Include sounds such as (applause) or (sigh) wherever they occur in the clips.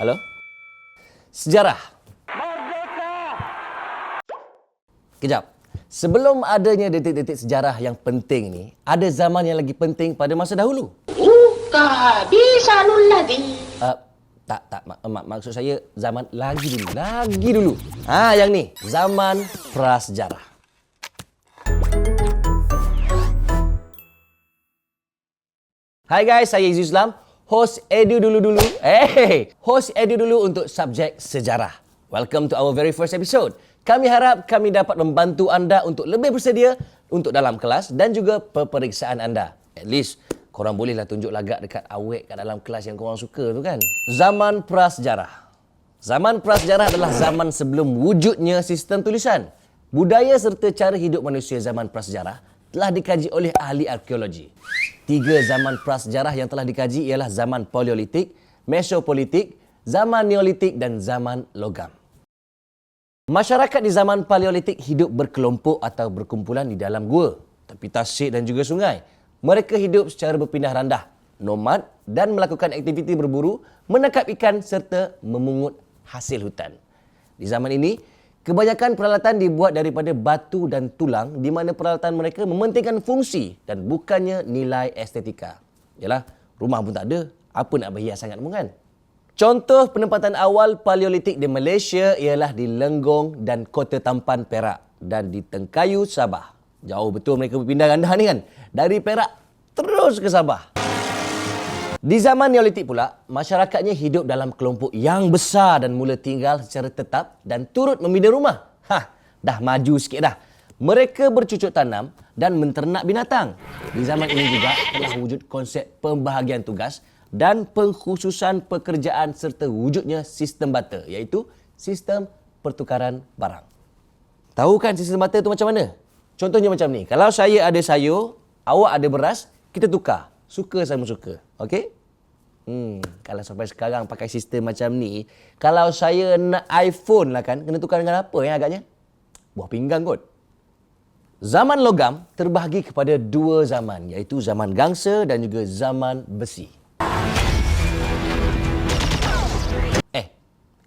Halo? Sejarah. Merdeka! Kejap. Sebelum adanya detik-detik sejarah yang penting ni, ada zaman yang lagi penting pada masa dahulu. Uka bisa lagi. Uh, tak, tak. Mak, mak, maksud saya zaman lagi dulu. Lagi dulu. Ha, yang ni. Zaman prasejarah. Hai guys, saya Izzy Islam host Edu dulu-dulu. Hey, host Edu dulu untuk subjek sejarah. Welcome to our very first episode. Kami harap kami dapat membantu anda untuk lebih bersedia untuk dalam kelas dan juga peperiksaan anda. At least korang bolehlah tunjuk lagak dekat awek kat dalam kelas yang korang suka tu kan. Zaman prasejarah. Zaman prasejarah adalah zaman sebelum wujudnya sistem tulisan. Budaya serta cara hidup manusia zaman prasejarah telah dikaji oleh ahli arkeologi. Tiga zaman prasejarah yang telah dikaji ialah zaman Paleolitik, Mesopolitik, zaman Neolitik dan zaman Logam. Masyarakat di zaman Paleolitik hidup berkelompok atau berkumpulan di dalam gua, tepi tasik dan juga sungai. Mereka hidup secara berpindah randah, nomad dan melakukan aktiviti berburu, menangkap ikan serta memungut hasil hutan. Di zaman ini, kebanyakan peralatan dibuat daripada batu dan tulang di mana peralatan mereka mementingkan fungsi dan bukannya nilai estetika. Yalah, rumah pun tak ada, apa nak berhias sangat pun kan? Contoh penempatan awal Paleolitik di Malaysia ialah di Lenggong dan Kota Tampan Perak dan di Tengkayu Sabah. Jauh betul mereka berpindah randah ni kan. Dari Perak terus ke Sabah. Di zaman Neolitik pula, masyarakatnya hidup dalam kelompok yang besar dan mula tinggal secara tetap dan turut membina rumah. Hah, dah maju sikit dah. Mereka bercucuk tanam dan menternak binatang. Di zaman ini juga telah wujud konsep pembahagian tugas dan pengkhususan pekerjaan serta wujudnya sistem barter iaitu sistem pertukaran barang. Tahu kan sistem barter itu macam mana? Contohnya macam ni. Kalau saya ada sayur, awak ada beras, kita tukar. Suka sama suka. Okey? Hmm, kalau sampai sekarang pakai sistem macam ni, kalau saya nak iPhone lah kan, kena tukar dengan apa yang agaknya? Buah pinggang kot. Zaman logam terbahagi kepada dua zaman, iaitu zaman gangsa dan juga zaman besi. Eh,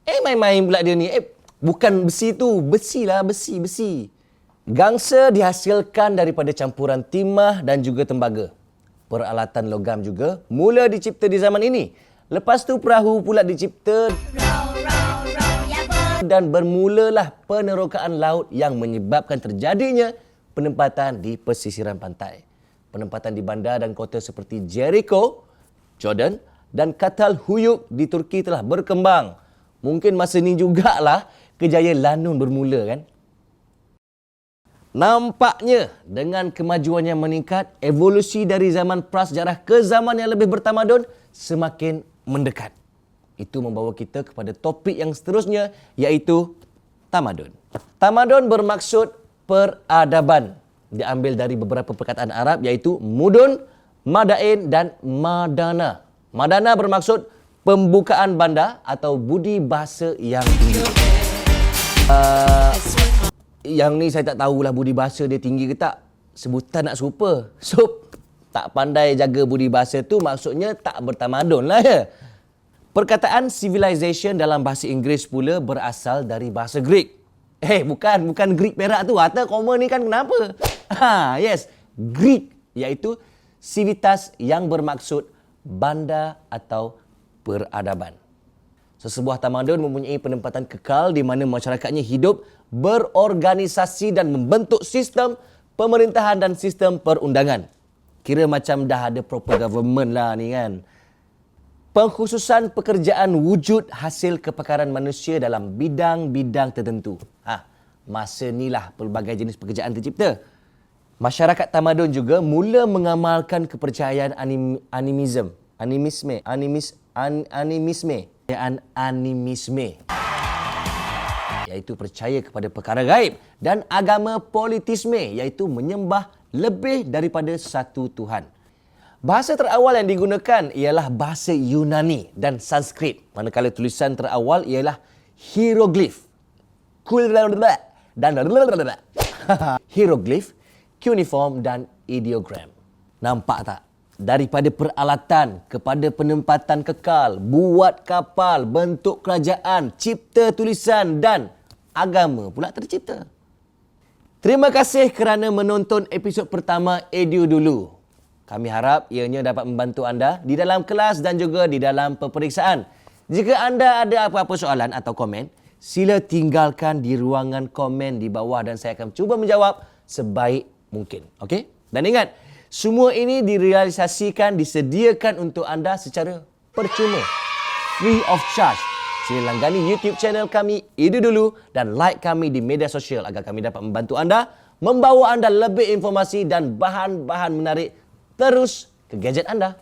eh main-main pula dia ni. Eh, bukan besi tu, besi lah, besi, besi. Gangsa dihasilkan daripada campuran timah dan juga tembaga. Peralatan logam juga mula dicipta di zaman ini. Lepas tu perahu pula dicipta dan bermulalah penerokaan laut yang menyebabkan terjadinya penempatan di pesisiran pantai. Penempatan di bandar dan kota seperti Jericho, Jordan dan Katal Huyuk di Turki telah berkembang. Mungkin masa ni jugalah kejayaan Lanun bermula kan. Nampaknya dengan kemajuan yang meningkat, evolusi dari zaman prasejarah ke zaman yang lebih bertamadun semakin mendekat. Itu membawa kita kepada topik yang seterusnya iaitu tamadun. Tamadun bermaksud peradaban. Diambil dari beberapa perkataan Arab iaitu mudun, madain dan madana. Madana bermaksud pembukaan bandar atau budi bahasa yang tinggi. Uh, yang ni saya tak tahulah budi bahasa dia tinggi ke tak. Sebutan nak serupa. (laughs) So, tak pandai jaga budi bahasa tu maksudnya tak bertamadun lah ya. Perkataan civilization dalam bahasa Inggeris pula berasal dari bahasa Greek. Eh, bukan. Bukan Greek perak tu. Harta koma ni kan kenapa? Ha, yes. Greek iaitu civitas yang bermaksud banda atau peradaban. Sesebuah tamadun mempunyai penempatan kekal di mana masyarakatnya hidup berorganisasi dan membentuk sistem pemerintahan dan sistem perundangan. Kira macam dah ada proper government lah ni kan. Pengkhususan pekerjaan wujud hasil kepakaran manusia dalam bidang-bidang tertentu. Ha, masa inilah pelbagai jenis pekerjaan tercipta. Masyarakat tamadun juga mula mengamalkan kepercayaan anim, animism, animisme, animis, an, animisme, kepercayaan animisme iaitu percaya kepada perkara gaib dan agama politisme iaitu menyembah lebih daripada satu Tuhan. Bahasa terawal yang digunakan ialah bahasa Yunani dan Sanskrit. Manakala tulisan terawal ialah hieroglif. Dan (laughs) hieroglif, cuneiform dan ideogram. Nampak tak? Daripada peralatan kepada penempatan kekal, buat kapal, bentuk kerajaan, cipta tulisan dan agama pula tercipta. Terima kasih kerana menonton episod pertama Edu Dulu. Kami harap ianya dapat membantu anda di dalam kelas dan juga di dalam peperiksaan. Jika anda ada apa-apa soalan atau komen, sila tinggalkan di ruangan komen di bawah dan saya akan cuba menjawab sebaik mungkin. Okey? Dan ingat, semua ini direalisasikan, disediakan untuk anda secara percuma. Free of charge. Sila langgani YouTube channel kami Itu Dulu dan like kami di media sosial agar kami dapat membantu anda membawa anda lebih informasi dan bahan-bahan menarik terus ke gadget anda.